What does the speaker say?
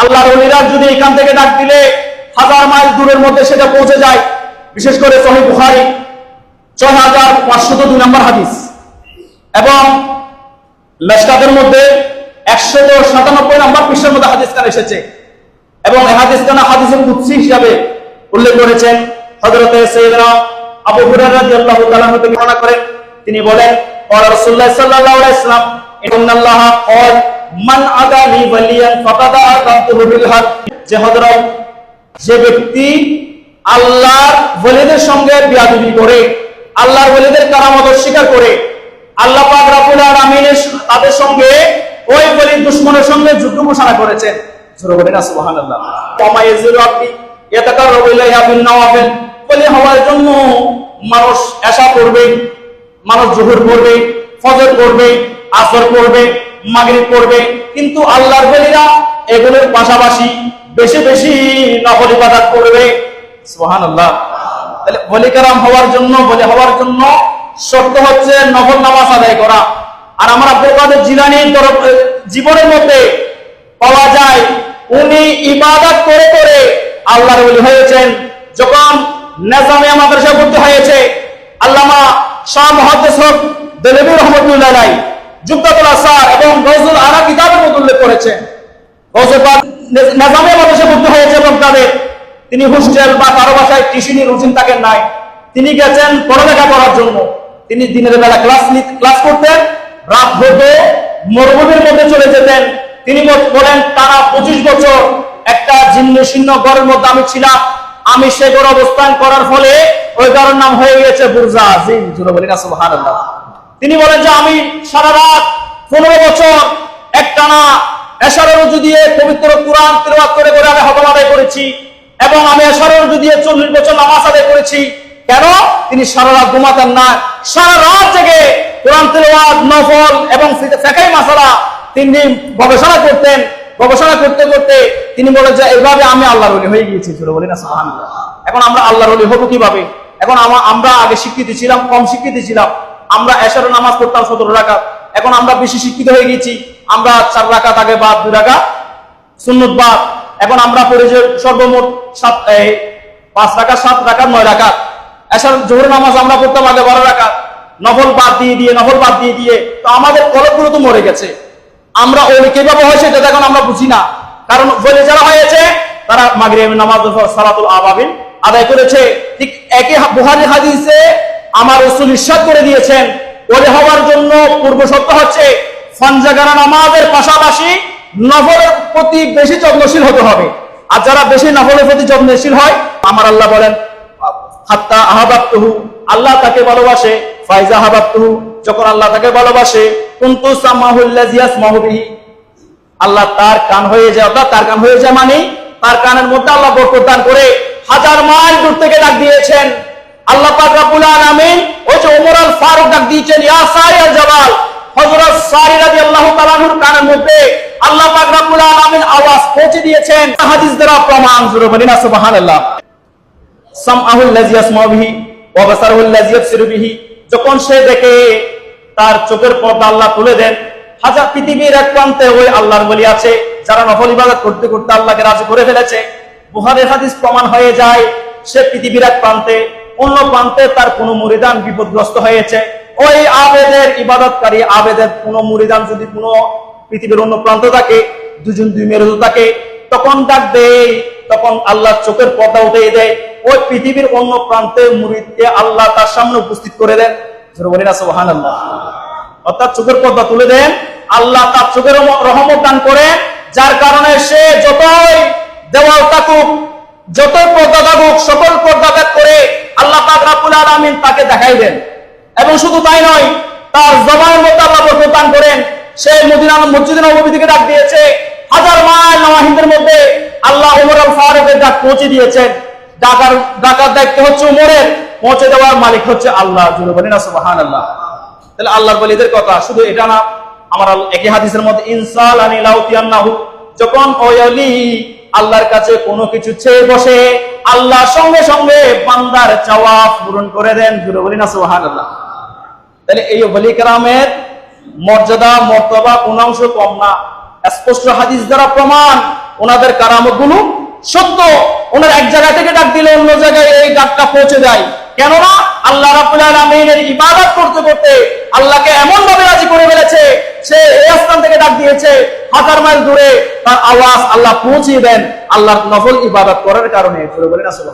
আল্লাহর অলিরা যদি এখান থেকে ডাক দিলে হাজার মাইল দূরের মধ্যে সেটা পৌঁছে যায়। বিশেষ করে সহি বুখারি, ছয় হাজার পাঁচশত দুই নম্বর হাদিস। এবং মেসকাতের মধ্যে একশত সাতানব্বই নম্বর পৃষ্ঠের মধ্যে হাদিস খান এসেছে। এবং হাদিস খানা হাদিসের কুৎসি হিসাবে উল্লেখ করেছেন। হযরতে সাইয়েদনা আবু হুরায়রা তাআলা থেকে বর্ণনা করেন। তিনি বলেন ওয়া রাসূলুল্লাহ সাল্লাল্লাহু আলাইহি ওয়াসাল্লাম মান আদানি ওয়ালিয়ান ফাকাদ আতাতুহু বিল হক। যে হযরত, যে ব্যক্তি আল্লাহর ওলিদের সঙ্গে বিয়াদবি করে, আল্লাহর ওলিদের কারামত অস্বীকার করে, আল্লাহ পাক রাব্বুল আলামিনের তাদের সঙ্গে ওই বলি দুশমনের সঙ্গে যুদ্ধ ঘোষণা করেছেন। জোরে বলেন সুবহানাল্লাহ। ওমা ইয়াজিরু আব্দি ইয়াতাকাররাবু ইলাইহা বিন নওয়াফিল। বলি, হওয়ার জন্য মানুষ এশা করবে, মানুষ জোহর করবে, ফজর করবে, আসর করবে মাগরিব করবে কিন্তু আল্লাহর বলিরা এগুলোর পাশাপাশি বেশি বেশি নকল ইবাদত করবে। সুবহানাল্লাহ। তাহলে বলিকারাম হওয়ার জন্য, বলি হওয়ার জন্য শর্ত হচ্ছে নফল নামাজ আদায় করা। আর আমার আব্দুল কাদের জিলানির তরফ জীবনের মধ্যে পাওয়া যায়, উনি ইবাদত করে করে আল্লাহর ওলি হয়েছেন। যখন নেজামে মাদ্রাসা ভর্তি হয়েছে, আল্লামা শাহ মহাদ্দেশ হক দেলবী রহমতুল্লাহ যুক্তাতুল আসার এবং আরা কিতাবের মধ্যে উল্লেখ করেছেন। হয়েছে এবং তাদের তিনি হোস্টেল বা কারও বাসায় টিউশনি থাকেন নাই। তিনি গেছেন পড়ালেখা করার জন্য। তিনি দিনের বেলা ক্লাস ক্লাস করতেন, রাত মরুভূমির মধ্যে চলে যেতেন। তিনি বলেন, টানা পঁচিশ বছর একটা জীর্ণ শীর্ণ ঘরের মধ্যে আমি ছিলাম। আমি সে ঘর অবস্থান করার ফলে ওই ঘরের নাম হয়ে গেছে বুরজা জিন সুবহানাল্লাহ। তিনি বলেন যে আমি সারা রাত পনেরো বছর একটানা এশারের রুজু দিয়ে পবিত্র কোরআন তিলওয়াত করে করে আমি হতম আদায় করেছি এবং আমি এশারের রুজু দিয়ে চল্লিশ বছর নামাজ আদায় করেছি। কেন? তিনি সারা রাত ঘুমাতেন না। সারা রাত জেগে কোরআন তিলওয়াত, নফল এবং ফেকাই মাসালা তিনি গবেষণা করতেন। গবেষণা করতে করতে তিনি বলেন যে এইভাবে আমি আল্লাহর ওলি হয়ে গিয়েছি। ছিল বলি না। এখন আমরা আল্লাহর ওলি হব কীভাবে? এখন আমরা আগে শিক্ষিত ছিলাম, কম শিক্ষিত ছিলাম। আমরা এশার নামাজ পড়তাম সতেরো রাকাত। এখন আমরা বেশি শিক্ষিত হয়ে গেছি। আমরা চার রাকাত আগে বা দুই রাকাত সুন্নত বাদ এখন আমরা পড়ি যে সর্বমোট সাত পাঁচ রাকাত, সাত রাকাত, নয় রাকাত। এসার জোহর নামাজ আমরা পড়তাম আগে বারো রাকাত। নফল বাদ দিয়ে দিয়ে, নফল বাদ দিয়ে দিয়ে। তো আমাদের কলকগুলো তো মরে গেছে। আমরা ওই কীভাবে হয় সেটা তো এখন আমরা বুঝি না। কারণ বলে যারা হয়েছে, তারা মাগরিব নামাজ সালাতুল আবাবিন আদায় করেছে। ঠিক একই বুহারি হাদিসে আমার রসুল ইরশাদ করে দিয়েছেন। ওলে হওয়ার জন্য পূর্ব সত্য হচ্ছে, ফানজাগারা নামাজের পাশাপাশি নফলের প্রতি বেশি যত্নশীল হতে হবে। আর যারা বেশি নফলের প্রতি যত্নশীল হয়, আমার আল্লাহ বলেন, হাত্তা আহাবাত্তুহু আল্লাহ তাকে ভালোবাসে, ফাইজা আহাবাত্তুহু যখন আল্লাহ তাকে ভালোবাসে, কুনতু সামাহুল্লাযী ইয়াসমাহু বিহি। আল্লাহ তার কান হয়ে যায় অর্থাৎ তার কান হয়ে যায় মানে তার কানের মধ্যে আল্লাহ বরকত দান করে হাজার মাইল দূর থেকে ডাক দিয়েছেন। আল্লাহ পাক রব্বুল আলামিন ওই যে ওমর আল ফারুক ডাক দিয়েছেন, ইয়া সারি জাবাল। হযরত সারি রাদিয়াল্লাহু তাআলা আনহুর কানের মধ্যে আল্লাহ পাক রব্বুল আলামিন আওয়াজ পৌঁছে দিয়েছেন। হাদিস দ্বারা প্রমাণ জুড়ে বলি না, সুবহানাল্লাহ। সামআহুল্লাযী ইয়াসমাউ বিহি ওয়া বাসারুহুল্লাযী ইয়াবসিরু বিহি। যখন সে দেখে তার চোখের পর্দা আল্লাহ তুলে দেন, হাজার পৃথিবীর এক প্রান্তে ওই আল্লাহর বলি আছে, যারা নফল ইবাদত করতে করতে আল্লাহকে রাজি করে ফেলেছে। বুহারের হাদিস প্রমাণ হয়ে যায়, সে পৃথিবীর এক প্রান্তে অন্য প্রান্তে তার কোনো মুরিদান বিপদগ্রস্ত হয়েছে। ওই আবেদের ইবাদতকারী আবেদের কোনো মুরিদান যদি কোনো পৃথিবীর অন্য প্রান্ত থাকে, দুজন দুই মেরুদু থাকে, তখন ডাক দেয়, তখন আল্লাহ চোখের পর্দা উঠে দেয়। ওই পৃথিবীর অন্য প্রান্তে মুরিদকে আল্লাহ তার সামনে উপস্থিত করে দেন। জোরে বলি না অর্থাৎ চোখের পর্দা তুলে দেন, আল্লাহ তার চোখের রহমত দান করে, যার কারণে সে যতই দেওয়াল থাকুক, যতই পর্দা থাকুক, সকল পর্দা ত্যাগ করে আল্লাহ পাক রাব্বুল তাকে দেখাই দেন। এবং শুধু তাই নয়, তার জবানের মধ্যে আল্লাহ বরকত দান করেন। সে মদিনা, মসজিদে নববী থেকে ডাক দিয়েছে। হাজার মাইল নওয়াহিদের মধ্যে আল্লাহ ওমর আল ফারুকের ডাক পৌঁছে দিয়েছেন। ডাকার ডাকার দায়িত্ব হচ্ছে উমরের। পৌঁছে দেওয়ার মালিক হচ্ছে আল্লাহ। জুড়ে বলি না, সুবহানাল্লাহ। তাহলে আল্লাহর বলিদের কথা, শুধু এটা না, আমার একই হাদিসের মধ্যে, ইনসাল আনি লাউতিয়ান্নাহু যখন ওই অলি আল্লাহর কাছে কোনো কিছু চেয়ে বসে আল্লাহ সঙ্গে সঙ্গে বান্দার চাওয়া পূরণ করে দেন। বলি না সোহান তাহলে এই অলি কালামের মর্যাদা, মর্তবা কোন অংশ কম না। স্পষ্ট হাদিস দ্বারা প্রমাণ, ওনাদের কারামতগুলো সত্য। ওনার এক জায়গা থেকে ডাক দিলে অন্য জায়গায় এই ডাকটা পৌঁছে যায়। কেননা আল্লাহ রাফুল আলমিনের ইবাদত করতে করতে আল্লাহকে এমন ভাবে রাজি করে ফেলেছে ডাক দিয়েছে, হাজার মাইল দূরে তার আওয়াজ আল্লাহ পৌঁছিয়ে দেন। আল্লাহর নফল ইবাদত করার কারণে। বলেন আসলে